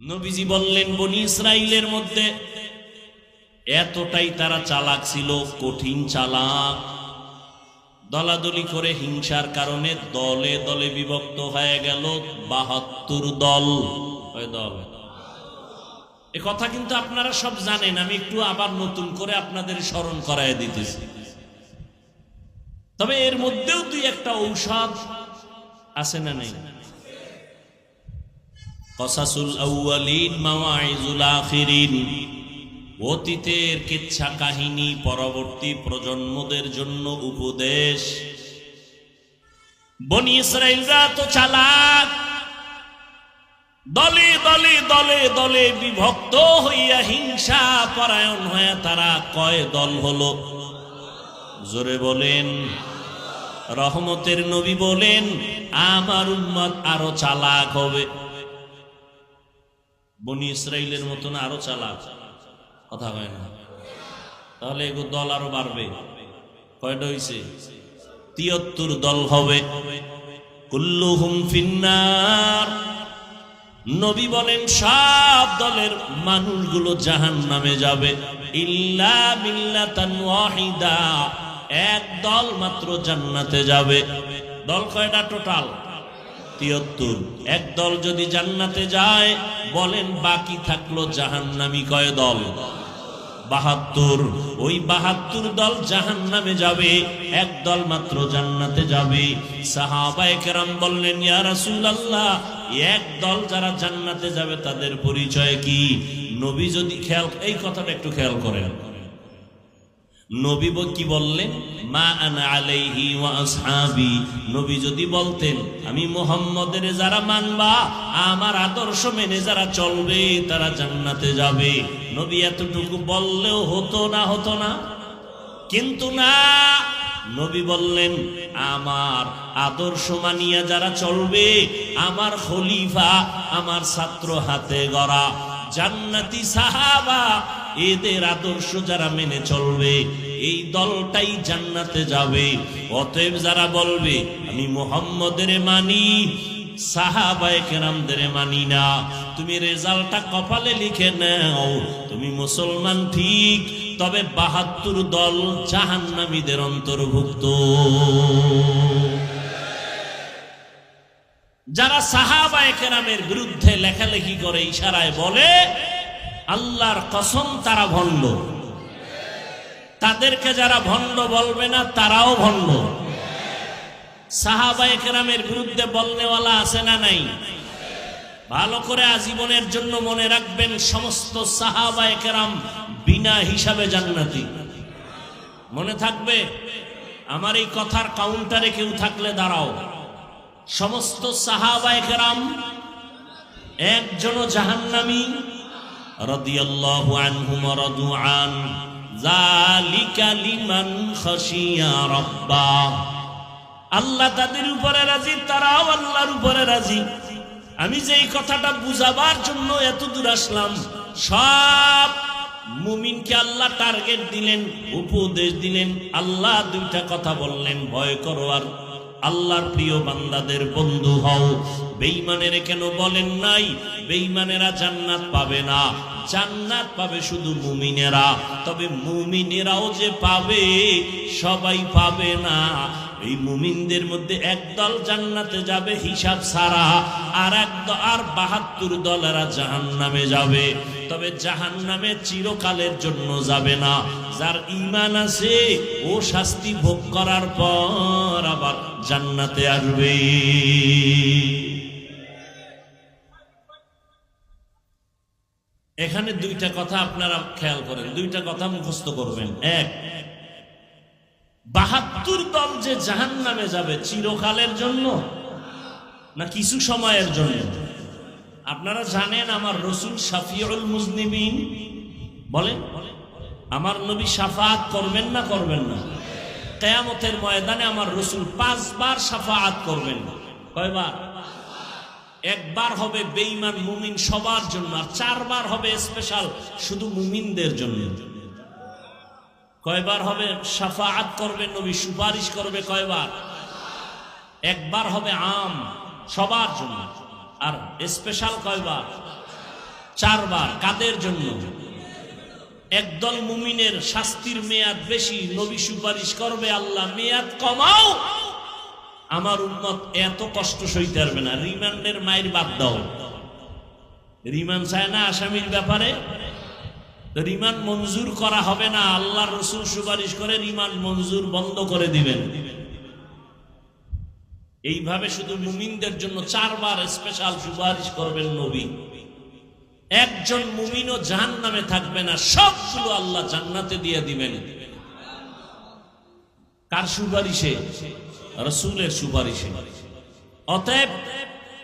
নবীজি বললেন, বনি ইসরাইলের মধ্যে এতটাই তারা চালাক ছিল, কঠিন চালাক। দলাদলি করে হিংসার কারণে দলে দলে বিভক্ত হয়ে গেল বাহাত্তর দল। এ কথা কিন্তু আপনারা সব জানেন, আমি একটু আবার নতুন করে আপনাদের স্মরণ করায় দিতেছি। তবে এর মধ্যেও দুই একটা ঔষধ আছে না নেই? কসাসুল আউয়ালিন মাওয়াইজুল আখিরিন। অতীতের কিচ্ছা কাহিনী পরবর্তী প্রজন্মদের জন্য উপদেশ। বনি ইসরায়েলরা তো চালাক। দলে দলে দলে দলে বিভক্ত হইয়া হিংসা পরায়ণ হয়ে তারা কয় দল হলো? জোরে বলেন। রহমতের নবী বলেন, আমার উম্মত আরও চালাক হবে। বনি ইসরায়েলের মতন আরও চালাক। কথা হয় না? তাহলে এগো দল আরও বাড়বে। কয়টা হইছে? তিয়াত্তর দল হবে। কুল্লুহুম ফিন্নার। নবী বলেন, সব দলের মানুষগুলো জাহান নামে যাবে। ইল্লা এক দল মাত্র জান্নাতে যাবে। দল কয়টা টোটাল? তিয়াত্তর একদল যদি জান্নাতে যায়, বলেন বাকি থাকল জাহান্নামি কয় দল? বাহাত্তর। ওই বাহাত্তর দল জাহান নামে যাবে, এক দল মাত্র জান্নাতে যাবে। সাহাবায়ে কেরাম বললেন, ইয়া রাসূলুল্লাহ, এক দল যারা জান্নাতে যাবে, তাদের পরিচয় কি? নবী যদি খেয়াল, এই কথাটা একটু খেয়াল করেন। নবী কি বললেন? মা আনা আলাইহি ওয়া আসহাবি। নবী যদি বলতেন, আমি মোহাম্মদের যারা মানবা, আমার আদর্শ মেনে যারা চলবে, তারা জান্নাতে যাবে। নবী এতটুকু বললেও হতো না হতো না। কিন্তু না, নবী বললেন, আমার আদর্শ মানিয়া যারা চলবে, আমার খলিফা, আমার ছাত্র হাতে গড়া। জান্নাতি সাহাবা এদের আদর্শ যারা মেনে চলবে, এই দলটাই জান্নাতে যাবে। অতএব যারা বলবে, আমি মোহাম্মদের মানি তবে বাহাত্তর দল অন্তর্ভুক্ত। যারা সাহাবায়ে বিরুদ্ধে লেখালেখি করে ইশারায় বলে আল্লাহর কসম তারা ভণ্ড। তাদেরকে যারা ভণ্ড বলবে না, তারাও ভণ্ড। সাহাবায়ে কেরামের বিরুদ্ধে বলনেওয়ালা আছে না নাই? ভালো করে আজীবনের জন্য মনে রাখবেন, সমস্ত সাহাবায়ে কেরাম বিনা হিসাবে জান্নাতি। মনে থাকবে, আমার এই কথার কাউন্টারে কেউ থাকলে দাঁড়াও। সমস্ত সাহাবায়ে কেরাম একজনও জাহান্নামী রাদিয়াল্লাহু আনহুম রাদু আন, যালিকা লিমান খাশিয়া রাব্বাহ আল্লাহ তাদের উপরে রাজি, তারাও আল্লাহর উপরে রাজি। আমি যে এই কথাটা বুঝাবার জন্য এত দূর আসলাম, সব মুমিনকে আল্লাহ টার্গেট দিলেন, উপদেশ দিলেন, আল্লাহ দুইটা কথা বললেন, ভয় করো আর আল্লাহর প্রিয় বান্দাদের বন্ধু হও। বেঈমানের কেন বলেন নাই? বেইমানেরা জান্নাত পাবে না। জান্নাত পাবে শুধু মুমিনেরা। তবে মুমিনেরাও যে পাবে, সবাই পাবে না। এই মুমিনদের মধ্যে একদল জান্নাতে যাবে হিসাব ছাড়া, আর এক আর বাহাত্তর দলেরা জাহান নামে যাবে। তবে জাহান নামে চিরকালের জন্য যাবে না। যার ইমান আছে, ও শাস্তি ভোগ করার পর আবার জান্নাতে আসবে। এখানে দুইটা কথা আপনারা খেয়াল করেন। দুইটা কথা মুখস্থ করবেন। এক বাহাত্তর দল যে জাহান নামে যাবে চিরকালের জন্য না কিছু সময়ের জন্য? আপনারা জানেন আমার রসুল শাফিউল মুজনিবিন বলেন, আমার নবী সাফাত করবেন না করবেন না? কেয়ামতের ময়দানে আমার রসুল পাঁচবার সাফাত করবেন। কয়বার? একবার হবে বেঈমান মুমিন সবার জন্য, আর চারবার হবে স্পেশাল শুধু মুমিনদের জন্য। কয়বার হবে? সাফাআত করবে নবী, সুপারিশ করবে কয়বার? একবার হবে আম সবার জন্য। আর স্পেশাল কয়বার? চারবার, কাদের জন্য? একদল মুমিনের শাস্তির মেয়াদ বেশি, নবী সুপারিশ করবে, আল্লাহ মেয়াদ কমাও। আমার উন্মত এত কষ্ট সইতে পারবে না। রিমান্ডের মায়ের বাদ দাও। রিমান্ড চায় না আসামির ব্যাপারে? তো রিমান্ড মঞ্জুর করা হবে না আল্লাহ রসুল সুপারিশ করে রিমান্ড মঞ্জুর বন্ধ করে দিবেন। এইভাবে শুধু মুমিনদের জন্য চারবার স্পেশাল সুপারিশ করবেন নবী। একজন মুমিনও জাহান নামে থাকবে না, সবগুলো আল্লাহ জান্নাতে দিয়ে দিবেন। কার সুপারিশে? রসুলের সুপারিশে। অতএব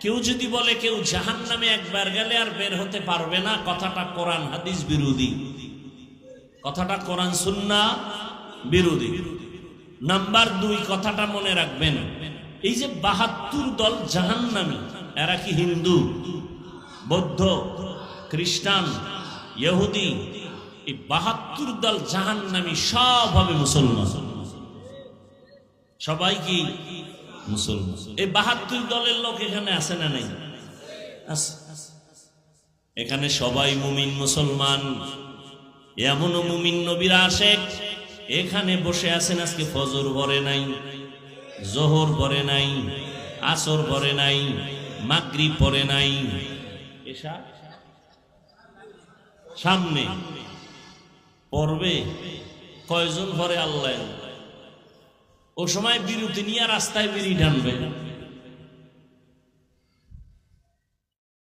কেউ যদি বলে কেউ জাহান নামে একবার গেলে আর বের হতে পারবে না, কথাটা কোরআন হাদিস বিরোধী। কথাটা কোরআন সুন্না বিরোধী। নাম্বার দুই, কথাটা মনে রাখবেন, এই যে বাহাত্তর দল জাহান্নামী, এরা কি হিন্দু, বৌদ্ধ, খ্রিস্টান, ইহুদি, এই বাহাত্তর দল জাহান জাহান্নামী সব হবে মুসলমান। সবাই কি মুসলমান। এই বাহাত্তর দলের লোক এখানে আছে না নাই। এখানে সবাই মুমিন মুসলমান। এমনও মুমিন নবীরা আসে, এখানে বসে আছেন আজকে ফজর ভরে নাই, জোহর ভরে নাই, আসর ভরে নাই মাগরি পরে নাই। এসা। সামনে। পড়বে। কয়জন ভরে আল্লাহ ও সময় বিরতি নিয়ে রাস্তায় বেরিয়ে টানবে।